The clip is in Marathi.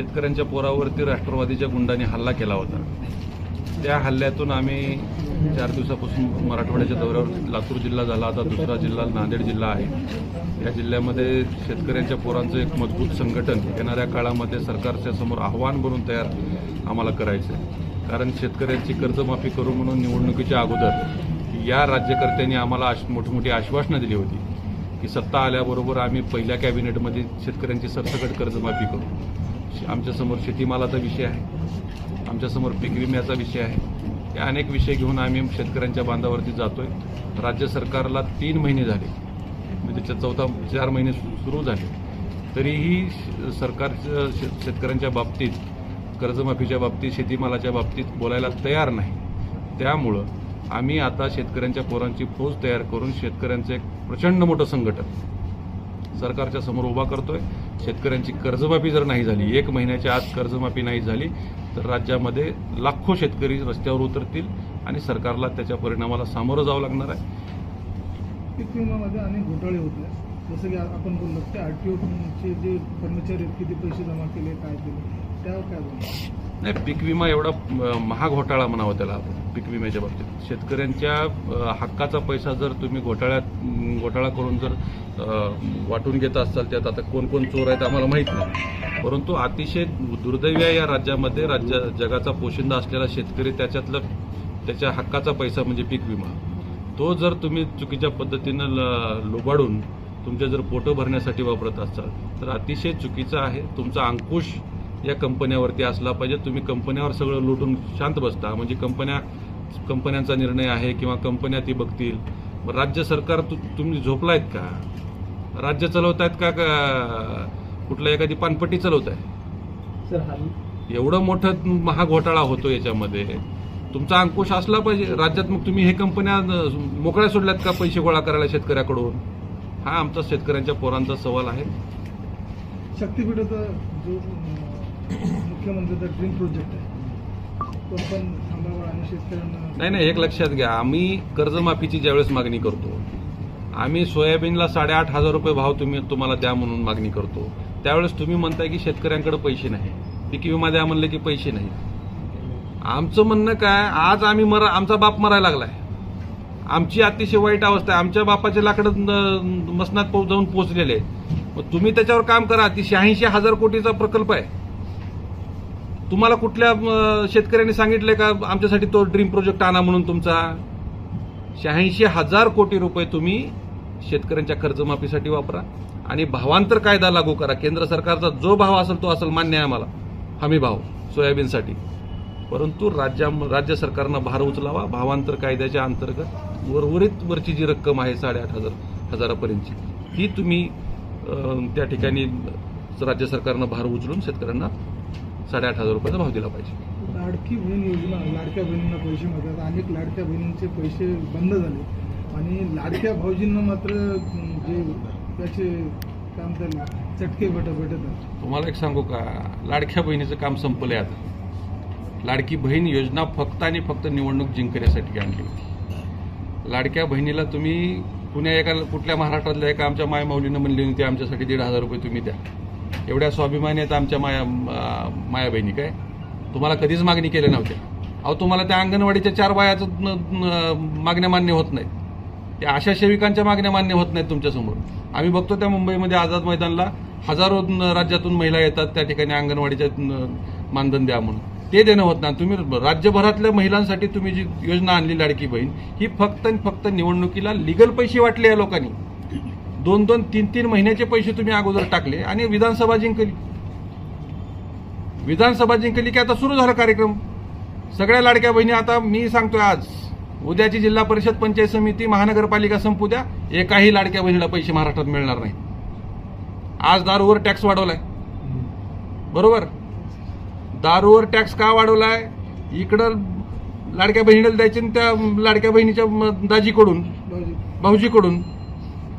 शेतकऱ्यांच्या पोरावरती राष्ट्रवादीच्या गुंडांनी हल्ला केला होता. त्या हल्ल्यातून आम्ही चार दिवसापासून मराठवाड्याच्या दौऱ्यावर लातूर जिल्हा झाला आता दुसरा जिल्हा नांदेड जिल्हा आहे. या जिल्ह्यामध्ये शेतकऱ्यांच्या पोरांचं एक मजबूत संघटन येणाऱ्या काळामध्ये सरकारच्या समोर आव्हान बनून तयार आम्हाला करायचं आहे कारण शेतकऱ्यांची कर्जमाफी करू म्हणून निवडणुकीच्या अगोदर या राज्यकर्त्यांनी आम्हाला आश मोठी मोठी आश्वासनं दिली होती की सत्ता आल्याबरोबर आम्ही पहिल्या कॅबिनेटमध्ये शेतकऱ्यांची सरसकट कर्जमाफी करू. आमच्यासमोर शेतीमालाचा विषय आहे. आमच्यासमोर पीक विम्याचा विषय आहे. हे अनेक विषय घेऊन आम्ही शेतकऱ्यांच्या बांधावरती जातोय. राज्य सरकारला तीन महिने झाले. म्हणजे त्याच्या चौथा चार महिने सु- सुरू झाले. तरीही श- शे- शेतकऱ्यांच्या बाबतीत कर्जमाफीच्या बाबतीत शेतीमालाच्या बाबतीत बोलायला तयार नाही. त्यामुळं आम्ही आता शेतकऱ्यांच्या पोरांची फौज तयार करून शेतकऱ्यांचं एक प्रचंड मोठं संघटन सरकारच्या समोर उभा करतोय. शेतकऱ्यांची कर्जमाफी जर नाही झाली एक महिन्याच्या आत कर्जमाफी नाही झाली तर राज्यामध्ये लाखो शेतकरी रस्त्यावर उतरतील आणि सरकारला त्याच्या परिणामाला सामोरं जावं लागणार आहे. पीक विम्यामध्ये अनेक घोटाळे होत आहेत. जसं की आपण बोललो ते आर टी ओचे जे कर्मचारी आहेत किती पैसे जमा केले काय केले त्यावर काय बोलतो नाही पीक विमा एवढा महाग घोटाळा म्हणावा त्याला आपण पीक विम्याच्या बाबतीत. शेतकऱ्यांच्या हक्काचा पैसा जर तुम्ही घोटाळ्यात घोटाळा करून जर वाटून घेत असाल त्यात आता कोण कोण चोर आहेत आम्हाला माहीत नाही. परंतु अतिशय दुर्दैवी या राज्यामध्ये राज्य जगाचा पोशिंदा असलेला शेतकरी त्याच्यातलं त्याच्या हक्काचा पैसा म्हणजे पीक विमा. तो जर तुम्ही चुकीच्या पद्धतीनं ल- लुबाडून तुमच्या जर पोटं भरण्यासाठी वापरत असाल तर अतिशय चुकीचं आहे. तुमचा अंकुश या कंपन्यावरती असला पाहिजे. तुम्ही कंपन्यावर सगळं लुटून शांत बसता. म्हणजे कंपन्या कंपन्यांचा निर्णय आहे किंवा कंपन्या ती बघतील. राज्य सरकार तु- तुम्ही झोपलायत का? राज्य चालवतायत का का कुठलं एखादी पानपट्टी चालवताय? सर एवढं मोठं महाग घोटाळा होतो याच्यामध्ये. तुमचा अंकुश असला पाहिजे. राज्यात मग तुम्ही हे कंपन्या मोकळ्या सोडल्यात का पैसे गोळा करायला शेतकऱ्याकडून? हा आमचा शेतकऱ्यांच्या पोरांचा सवाल आहे. शक्तीपीठाचा जो मुख्यमंत्र्याचा ड्रीम प्रोजेक्ट आहे. तो पण थांबावा आणि शेतकऱ्यांना नाही नाही एक लक्षात घ्या. आम्ही कर्जमाफीची ज्यावेळेस मागणी करतो आम्ही सोयाबीनला साडेआठ हजार रुपये भाव तुम्ही तुम्हाला द्या म्हणून मागणी करतो. त्यावेळेस तुम्ही म्हणताय की शेतकऱ्यांकडे पैसे नाही. पीक विमा द्या म्हणले की पैसे नाही. आमचं म्हणणं काय आज आम्ही मरा आमचा बाप मरायला लागलाय. आमची अतिशय वाईट अवस्था आहे. आमच्या बापाचे लाकडं मसनात जाऊन पोहोचलेले आहे. मग तुम्ही त्याच्यावर काम करा. ती शहाऐंशी हजार कोटीचा प्रकल्प आहे. तुम्हाला कुठल्या शेतकऱ्यांनी सांगितलंय का आमच्यासाठी तो ड्रीम प्रोजेक्ट आणा म्हणून तुमचा? शहाऐंशी हजार कोटी रुपये तुम्ही शेतकऱ्यांच्या कर्जमाफीसाठी वापरा. आणि भावांतर कायदा लागू करा. केंद्र सरकारचा जो भाव असेल तो असेल मान्य आहे आम्हाला. हमी भाव सोयाबीनसाठी. परंतु राज्या राज्य सरकारनं भार उचलावा. भावांतर कायद्याच्या अंतर्गत उर्वरित वरची जी रक्कम आहे साडेआठ हजार हजारापर्यंतची ती तुम्ही त्या ठिकाणी राज्य सरकारनं भार उचलून शेतकऱ्यांना साडेआठ हजार रुपयाचा भाव दिला पाहिजे. लाडकी बहीण योजना लाडक्या बहिणींना पैसे मिळतात. अनेक लाडक्या बहिणींचे पैसे बंद झाले. आणि लाडक्या भाऊजींना मात्र जे त्याचे काम त्याला चटके भेट भेटतात तुम्हाला एक सांगू का? लाडक्या बहिणीचं काम संपलंय आता. लाडकी बहीण योजना फक्त आणि फक्त निवडणूक जिंकण्यासाठी आणली होती. लाडक्या बहिणीला तुम्ही पुण्या एका कुठल्या महाराष्ट्रातल्या एका आमच्या मायमाऊलीनं म्हणली होती आमच्यासाठी दीड हजार रुपये तुम्ही द्या. एवढ्या स्वाभिमानी आहेत आमच्या माया माया बहिणी काय? तुम्हाला कधीच मागणी केल्या नव्हत्या अहो तुम्हाला त्या अंगणवाडीच्या चार बायाचं मागण्या मान्य होत नाहीत. त्या आशा सेविकांच्या मागण्या मान्य होत नाहीत तुमच्यासमोर आम्ही बघतो त्या मुंबईमध्ये आझाद मैदानला हजारो राज्यातून महिला येतात त्या ठिकाणी अंगणवाडीच्या मानधन द्या म्हणून. ते देणं होत नाही. तुम्ही राज्यभरातल्या महिलांसाठी तुम्ही जी योजना आणली लाडकी बहीण ही फक्त आणि फक्त निवडणुकीला लिगल पैसे वाटले या लोकांनी. दोन दोन तीन तीन महिन्याचे पैसे तुम्ही अगोदर टाकले आणि विधानसभा जिंकली. विधानसभा जिंकली की आता सुरू झाला कार्यक्रम. सगळ्या लाडक्या बहिणी आता मी सांगतोय आज उद्याची जिल्हा परिषद पंचायत समिती महानगरपालिका संपू द्या एकाही लाडक्या बहिणीला पैसे महाराष्ट्रात मिळणार नाही. आज दारूवर टॅक्स वाढवलाय. बरोबर? दारूवर टॅक्स का वाढवलाय? इकडं लाडक्या बहिणीला द्यायचे त्या लाडक्या बहिणीच्या दाजीकडून भाऊजी भाऊजीकडून.